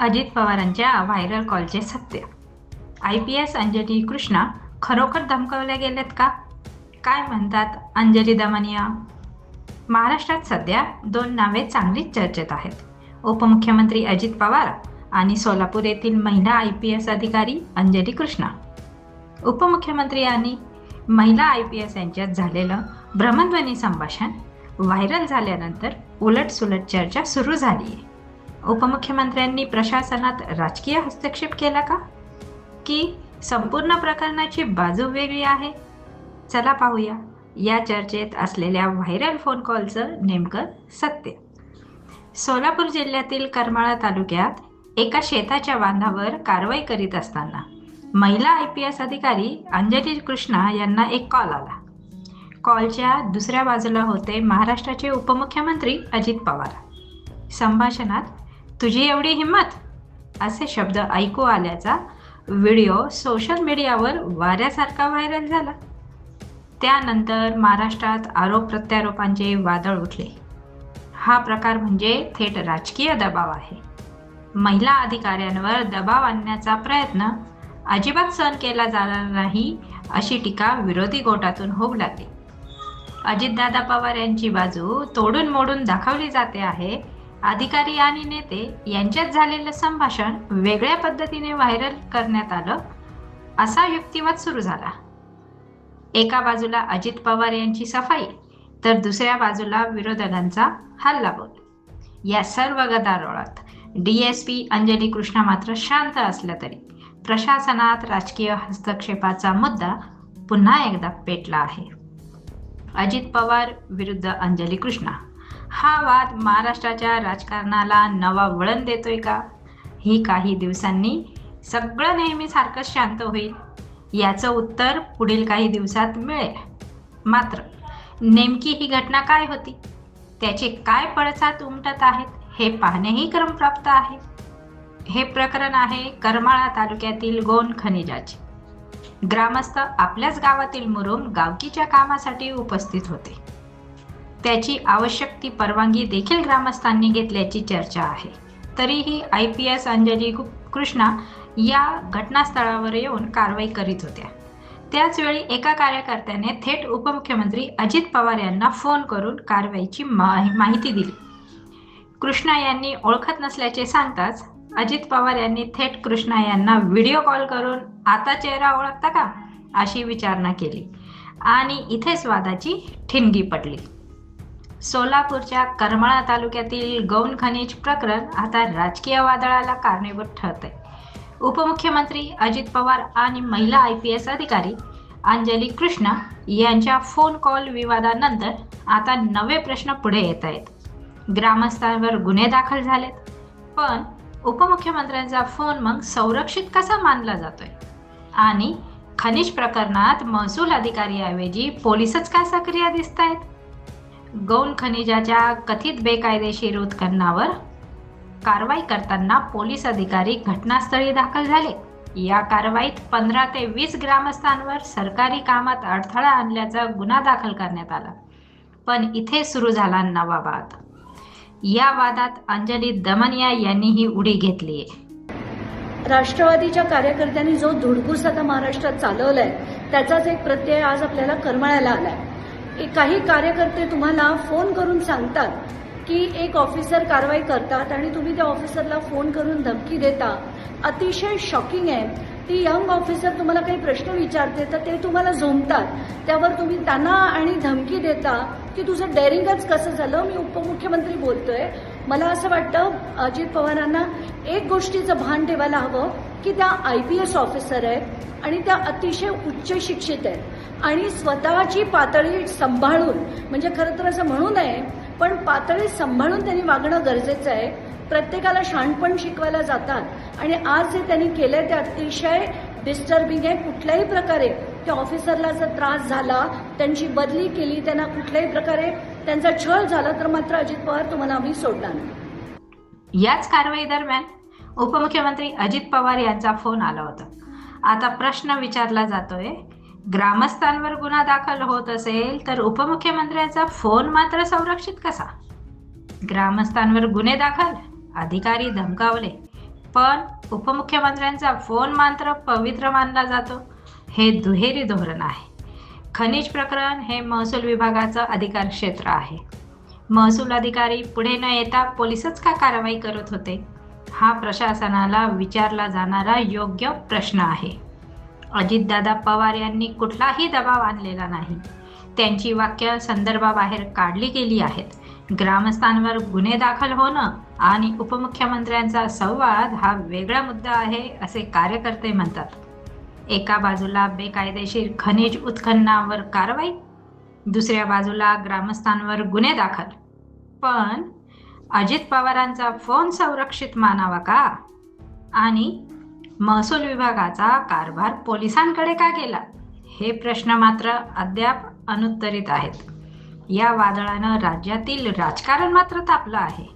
अजित पवारांच्या व्हायरल कॉलचे सत्य. I P S Anjali Krishna खरोखर धमकवल्या गेल्यात का? काय म्हणतात अंजली दमनिया? महाराष्ट्रात सध्या दोन नावे चांगलीच चर्चेत आहेत. उपमुख्यमंत्री अजित पवार आणि सोलापूर येथील महिला आय पी एस अधिकारी अंजली कृष्णा. उपमुख्यमंत्री आणि महिला आय पी एस यांच्यात झालेलं भ्रमणध्वनी संभाषण व्हायरल झाल्यानंतर उलटसुलट चर्चा सुरू झाली आहे उपमुख्यमंत्र्यांनी प्रशासनात राजकीय हस्तक्षेप केला का? की संपूर्ण प्रकरणाची बाजू वेगळी आहे? चला पाहूया. या चर्चेत असलेल्या व्हायरल फोन कॉलचं नेमकं सत्य. सोलापूर जिल्ह्यातील करमाळा तालुक्यात एका शेताच्या बांधावर कारवाई करीत असताना महिला आय पी एस अधिकारी अंजली कृष्णा यांना एक कॉल आला. कॉलच्या दुसऱ्या बाजूला होते महाराष्ट्राचे उपमुख्यमंत्री अजित पवार. संभाषणात तुझी एवढी हिंमत असे शब्द ऐकू आल्याचा व्हिडिओ सोशल मीडियावर वाऱ्यासारखा व्हायरल झाला. त्यानंतर महाराष्ट्रात आरोप प्रत्यारोपांचे वादळ उठले. हा प्रकार म्हणजे थेट राजकीय दबाव आहे. महिला अधिकाऱ्यांवर दबाव आणण्याचा प्रयत्न अजिबात सहन केला जाणार नाही अशी टीका विरोधी गोटातून होऊ लागली. अजितदादा पवार यांची बाजू तोडून मोडून दाखवली जाते आहे अधिकारी आणि नेते यांच्यात झालेलं संभाषण वेगळ्या पद्धतीने व्हायरल करण्यात आलं असा युक्तिवाद सुरू झाला. एका बाजूला अजित पवार यांची सफाई तर दुसऱ्या बाजूला विरोधकांचा हल्लाबोल या सर्व गदारोळात D S P Anjali Krishna मात्र शांत असल्या तरी प्रशासनात राजकीय हस्तक्षेपाचा मुद्दा पुन्हा एकदा पेटला आहे. अजित पवार विरुद्ध अंजली कृष्णा हा वाद महाराष्ट्राच्या राजकारणाला नवा वळण देतोय का? ही काही दिवसांनी सगळं नेहमीसारखंच शांत होईल याचं उत्तर पुढील काही दिवसात मिळेल. मात्र नेमकी ही घटना काय होती? त्याचे काय पडसाद उमटत आहेत हे पाहणेही क्रमप्राप्त आहे. हे प्रकरण आहे करमाळा तालुक्यातील गोन खनिजाचे. ग्रामस्थ आपल्याच गावातील मुरुम गावकीच्या कामासाठी उपस्थित होते. त्याची आवश्यक ती परवानगी देखील ग्रामस्थांनी घेतल्याची चर्चा आहे. तरीही I P S Anjali Krishna या घटनास्थळावर येऊन कारवाई करीत होत्या. त्याचवेळी एका कार्यकर्त्याने थेट उपमुख्यमंत्री अजित पवार यांना फोन करून कारवाईची माहिती दिली. कृष्णा यांनी ओळखत नसल्याचे सांगताच अजित पवार यांनी थेट कृष्णा यांना व्हिडिओ कॉल करून आता चेहरा ओळखता का? अशी विचारणा केली आणि इथेच वादाची ठिणगी पडली. सोलापूरच्या करमाळा तालुक्यातील गौण खनिज प्रकरण आता राजकीय वादळाला कारणीभूत ठरते आहे उपमुख्यमंत्री अजित पवार आणि महिला आय पी एस अधिकारी अंजली कृष्णा यांच्या फोन कॉल विवादानंतर आता नवे प्रश्न पुढे येत आहेत. ग्रामस्थांवर गुन्हे दाखल झालेत पण उपमुख्यमंत्र्यांचा फोन मग संरक्षित कसा मानला जातोय? आणि खनिज प्रकरणात महसूल अधिकारीऐवजी पोलीसच का सक्रिय दिसत आहेत गौण खनिजाच्या कथित बेकायदेशीर उत्खननावर कारवाई करताना पोलीस अधिकारी घटनास्थळी दाखल झाले. या कारवाईत पंधरा ते वीस ग्रामस्थांवर सरकारी कामात अडथळा आणल्याचा गुन्हा दाखल करण्यात आला. पण इथे सुरू झाला नवा वाद. या वादात अंजली दमनिया यांनी ही उडी घेतली राष्ट्रवादीच्या कार्यकर्त्यांनी जो धुडकूस आता महाराष्ट्रात चालवलाय त्याचाच एक प्रत्यय आज आपल्याला करमळायला आलाय. काही कार्यकर्ते तुम्हाला फोन करून सांगतात की एक ऑफिसर कारवाई करतात आणि तुम्ही त्या ऑफिसरला फोन करून धमकी देता. अतिशय शॉकिंग आहे. ती यंग ऑफिसर तुम्हाला काही प्रश्न विचारते तर ते तुम्हाला झोमतात त्यावर तुम्ही त्यांना आणि धमकी देता की तुझं डेअरिंगच कसं झालं? मी उपमुख्यमंत्री बोलतोय. मला असं वाटतं अजित पवारांना एक गोष्टीचं भान ठेवायला हवं की त्या आय पी एस ऑफिसर आहेत आणि त्या अतिशय उच्च शिक्षित आहेत. आणि स्वतःची पातळी सांभाळून म्हणजे खरं तर असं म्हणू नये पण पातळी सांभाळून त्यांनी वागणं गरजेचं आहे. प्रत्येकाला शहाणपण शिकवायला जातात. आणि आज जे त्यांनी केलंय ते अतिशय डिस्टर्बिंग आहे. कुठल्याही प्रकारे त्या ऑफिसरला जर त्रास झाला त्यांची बदली केली त्यांना कुठल्याही प्रकारे त्यांचा छळ झाला तर मात्र अजित पवार तुम्हाला आम्ही सोडणार नाही. याच कारवाई दरम्यान उपमुख्यमंत्री अजित पवार यांचा फोन आला होता. आता प्रश्न विचारला जातोय ग्रामस्थांवर गुन्हा दाखल होत असेल तर उपमुख्यमंत्र्यांचा फोन मात्र संरक्षित कसा? ग्रामस्थांवर गुन्हे दाखल अधिकारी धमकावले. पण उपमुख्यमंत्र्यांचा फोन मात्र पवित्र मानला जातो. हे दुहेरी धोरण आहे. खनिज प्रकरण हे महसूल विभागाचं अधिकार क्षेत्र आहे. महसूल अधिकारी पुढे न येता पोलिसच का कारवाई करत होते? हा प्रशासनाला विचारला जाणारा योग्य प्रश्न आहे. अजितदादा पवार यांनी कुठलाही दबाव आणलेला नाही. त्यांची वाक्य संदर्भाबाहेर काढली गेली आहेत. ग्रामस्थांवर गुन्हे दाखल होणं आणि उपमुख्यमंत्र्यांचा संवाद हा वेगळा मुद्दा आहे असे कार्यकर्ते म्हणतात. एका बाजूला बेकायदेशीर खनिज उत्खननावर कारवाई दुसऱ्या बाजूला ग्रामस्थांवर गुन्हे दाखल. पण अजित पवारांचा फोन संरक्षित मानावा का? आणि महसूल विभागाचा कारभार पोलिसांकडे का गेला? हे प्रश्न मात्र अद्याप अनुत्तरित आहेत. या वादळानं राज्यातील राजकारण मात्र तापलं आहे.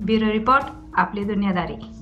ब्युरो रिपोर्ट आपली दुनियादारी.